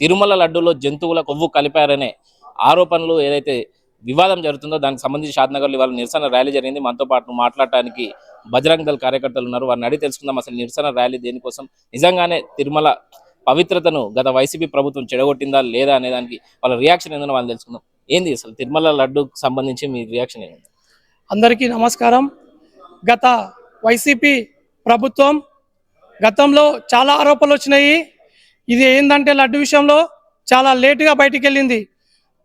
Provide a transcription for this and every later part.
తిరుమల లడ్డూలో జంతువుల కొవ్వు కలిపారనే ఆరోపణలు ఏదైతే వివాదం జరుగుతుందో దానికి సంబంధించి షాద్నగర్లో ఇవాళ నిరసన ర్యాలీ జరిగింది. మనతో పాటు మాట్లాడటానికి బజరంగ్ దళ కార్యకర్తలు ఉన్నారు. వారిని అడిగి తెలుసుకుందాం. అసలు నిరసన ర్యాలీ దేనికోసం? నిజంగానే తిరుమల పవిత్రతను గత వైసీపీ ప్రభుత్వం చెడగొట్టిందా లేదా అనే దానికి వాళ్ళ రియాక్షన్ ఏందని వాళ్ళు తెలుసుకుందాం. ఏంది అసలు తిరుమల లడ్డూకు సంబంధించి మీ రియాక్షన్ ఏంటి అందరికీ నమస్కారం. గత వైసీపీ ప్రభుత్వం గతంలో చాలా ఆరోపణలు వచ్చినాయి. ఇది ఏంటంటే లడ్డు విషయంలో చాలా లేటుగా బయటికి వెళ్ళింది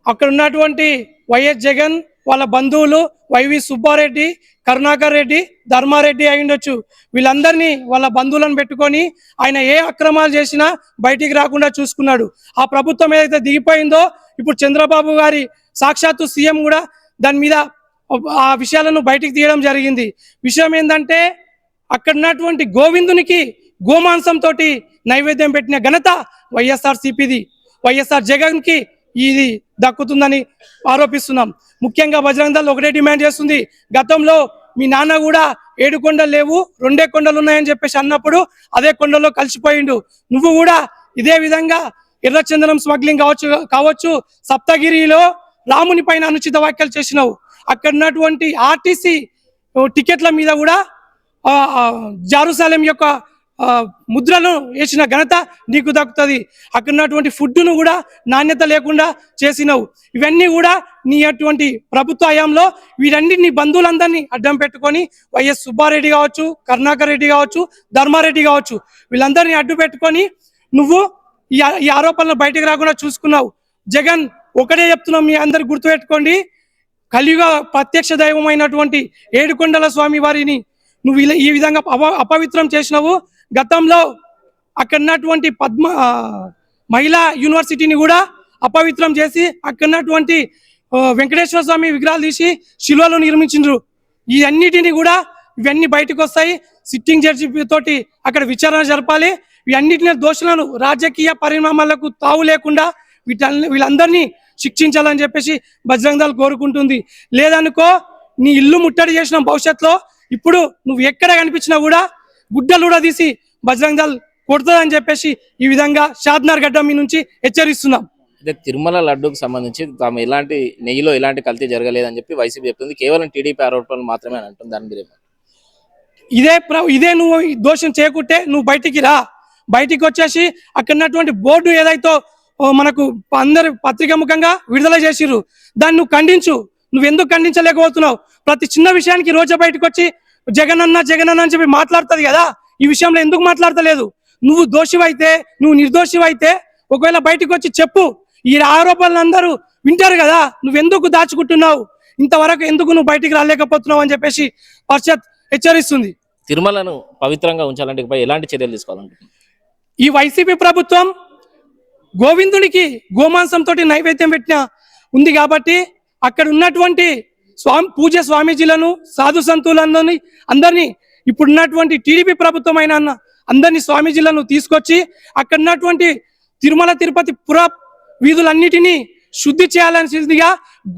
అక్కడ ఉన్నటువంటి వైఎస్ జగన్ వాళ్ళ బంధువులు వైవి సుబ్బారెడ్డి కరుణాకర్ రెడ్డి ధర్మారెడ్డి అయి ఉండొచ్చు. వీళ్ళందరినీ వాళ్ళ బంధువులను పెట్టుకొని ఆయన ఏ అక్రమాలు చేసినా బయటికి రాకుండా చూసుకున్నాడు. ఆ ప్రభుత్వం ఏదైతే దిగిపోయిందో ఇప్పుడు చంద్రబాబు గారి సాక్షాత్తు సీఎం కూడా దాని మీద ఆ విషయాలను బయటికి తీయడం జరిగింది. విషయం ఏంటంటే అక్కడ ఉన్నటువంటి గోవిందునికి గోమాంసంతో నైవేద్యం పెట్టిన ఘనత వైఎస్ఆర్ సిపిది. వైఎస్ఆర్ జగన్కి ఇది దక్కుతుందని ఆరోపిస్తున్నాం. ముఖ్యంగా బజరంగ దళ్ ఒకటే డిమాండ్ చేస్తుంది. గతంలో మీ నాన్న కూడా ఏడు కొండలు లేవు రెండే కొండలు ఉన్నాయని చెప్పేసి అన్నప్పుడు అదే కొండల్లో కలిసిపోయిండు. నువ్వు కూడా ఇదే విధంగా ఎర్రచందనం స్మగ్లింగ్ కావచ్చు కావచ్చు సప్తగిరిలో రాముని పైన అనుచిత వ్యాఖ్యలు చేసినావు. అక్కడ ఉన్నటువంటి ఆర్టీసీ టికెట్ల మీద కూడా జారుసాలెం యొక్క ముద్రను వేసిన ఘనత నీకు దక్కుతుంది. అక్కడ ఉన్నటువంటి ఫుడ్ను కూడా నాణ్యత లేకుండా చేసినావు. ఇవన్నీ కూడా నీ అటువంటి ప్రభుత్వ హయాంలో వీరన్నిటిని బంధువులందరినీ అడ్డం పెట్టుకొని వైఎస్ సుబ్బారెడ్డి కావచ్చు కరుణాకర్ రెడ్డి కావచ్చు ధర్మారెడ్డి కావచ్చు వీళ్ళందరినీ అడ్డు పెట్టుకొని నువ్వు ఈ ఆరోపణలు బయటకు రాకుండా చూసుకున్నావు. జగన్ ఒకటే చెప్తున్నాం మీ అందరు గుర్తుపెట్టుకోండి. కలియుగ ప్రత్యక్ష దైవమైనటువంటి ఏడుకొండల స్వామి వారిని నువ్వు ఇలా ఈ విధంగా అప అపవిత్రం చేసినావు. గతంలో అక్కడ ఉన్నటువంటి పద్మ మహిళా యూనివర్సిటీని కూడా అపవిత్రం చేసి అక్కడ ఉన్నటువంటి వెంకటేశ్వర స్వామి విగ్రహాలు తీసి శిలువలో నిర్మించిండ్రు. ఇవన్నిటిని కూడా ఇవన్నీ బయటకు వస్తాయి సిట్టింగ్ జడ్జి తోటి అక్కడ విచారణ జరపాలి. వీటన్నిటిని దోషులను రాజకీయ పరిణామాలకు తావు లేకుండా వీటన్ని వీళ్ళందరినీ శిక్షించాలని చెప్పేసి బజరంగ కోరుకుంటుంది. లేదనుకో నీ ఇల్లు ముట్టడి చేసిన భవిష్యత్తులో ఇప్పుడు నువ్వు ఎక్కడ కనిపించినా కూడా గుడ్డలు కూడా తీసి బజరంగ దళ్ కొడుతుందని చెప్పేసి ఈ విధంగా షాద్నార్ గడ్డ మీ నుంచి హెచ్చరిస్తున్నాం. అయితే తిరుమల లడ్డూకి సంబంధించి తాము ఎలాంటి నెయ్యిలో ఎలాంటి కల్తీ జరగలేదని చెప్పి వైసీపీ చెప్తుంది. కేవలం టీడీపీ ఆరోపణలు మాత్రమే అని అంటుంది దాని ఇదే ప్ర- ఇదే నువ్వు దోషం చేయకుంటే నువ్వు బయటికి రా. బయటికి వచ్చేసి అక్కడ బోర్డు ఏదైతే మనకు అందరు పత్రికా ముఖంగా విడుదల చేసిర్రు. దాన్ని నువ్వు ఖండించు. నువ్వు ఎందుకు ఖండించలేకపోతున్నావు? ప్రతి చిన్న విషయానికి రోజా బయటకు వచ్చి జగన్ అన్న జగన్ అన్న అని చెప్పి మాట్లాడుతుంది కదా ఈ విషయంలో ఎందుకు మాట్లాడతలేదు? నువ్వు దోషివైతే నువ్వు నిర్దోషివైతే ఒకవేళ బయటకు వచ్చి చెప్పు. ఈ ఆరోపణలు అందరూ వింటారు కదా నువ్వు ఎందుకు దాచుకుంటున్నావు? ఇంతవరకు ఎందుకు నువ్వు బయటికి రాలేకపోతున్నావు అని చెప్పేసి పరిషత్ హెచ్చరిస్తుంది. తిరుమలను పవిత్రంగా ఉంచాలంటే ఎలాంటి చర్యలు తీసుకోవాలంటున్నారు ఈ వైసీపీ ప్రభుత్వం గోవిందుడికి గోమాంసం తోటి నైవేద్యం పెట్టిన ఉంది కాబట్టి అక్కడ ఉన్నటువంటి స్వామి పూజ స్వామీజీలను సాధు సంతులందరినీ అందరినీ ఇప్పుడున్నటువంటి టీడీపీ ప్రభుత్వం అయిన అన్న అందరినీ స్వామీజీలను తీసుకొచ్చి అక్కడ ఉన్నటువంటి తిరుమల తిరుపతి పుర వీధులన్నిటినీ శుద్ధి చేయాలనిగా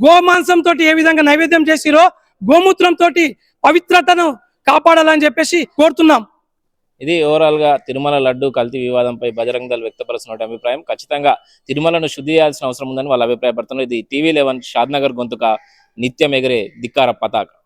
గోమాంసం తోటి ఏ విధంగా నైవేద్యం చేసిరో గోమూత్రం తోటి పవిత్రతను కాపాడాలని చెప్పేసి కోరుతున్నాం. ఇది ఓవరాల్గా తిరుమల లడ్డు కల్తీ వివాదంపై బజరంగ దళ వ్యక్తపరుస్తున్న అభిప్రాయం. ఖచ్చితంగా తిరుమలను శుద్ధి చేయాల్సిన అవసరం ఉందని వాళ్ళు అభిప్రాయపడుతున్నారు. ఇది టీవీ లెవెన్ షాద్నగర్ గొంతుక ನಿತ್ಯ ಮೇಗರೆ ಧಿಕ್ಕಾರ ಪತಾಕ.